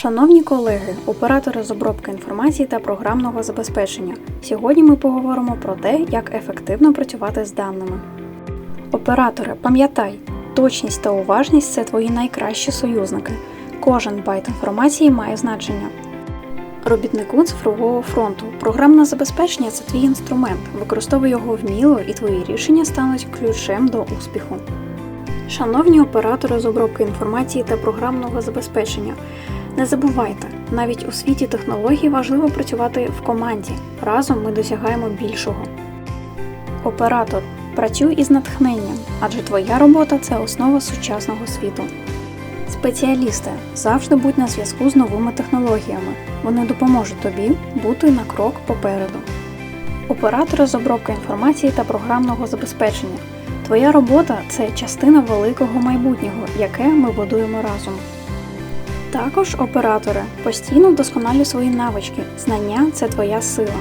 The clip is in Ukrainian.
Шановні колеги, оператори з обробки інформації та програмного забезпечення. Сьогодні ми поговоримо про те, як ефективно працювати з даними. Оператори, пам'ятай, точність та уважність це твої найкращі союзники. Кожен байт інформації має значення. Робітнику цифрового фронту. Програмне забезпечення це твій інструмент. Використовуй його вміло, і твої рішення стануть ключем до успіху. Шановні оператори з обробки інформації та програмного забезпечення, не забувайте, навіть у світі технологій важливо працювати в команді. Разом ми досягаємо більшого. Оператор, працюй із натхненням, адже твоя робота це основа сучасного світу. Спеціалісти завжди будь на зв'язку з новими технологіями. Вони допоможуть тобі бути на крок попереду. Оператори з обробки інформації та програмного забезпечення. Твоя робота це частина великого майбутнього, яке ми будуємо разом. Також оператори постійно вдосконалюй свої навички. Знання це твоя сила.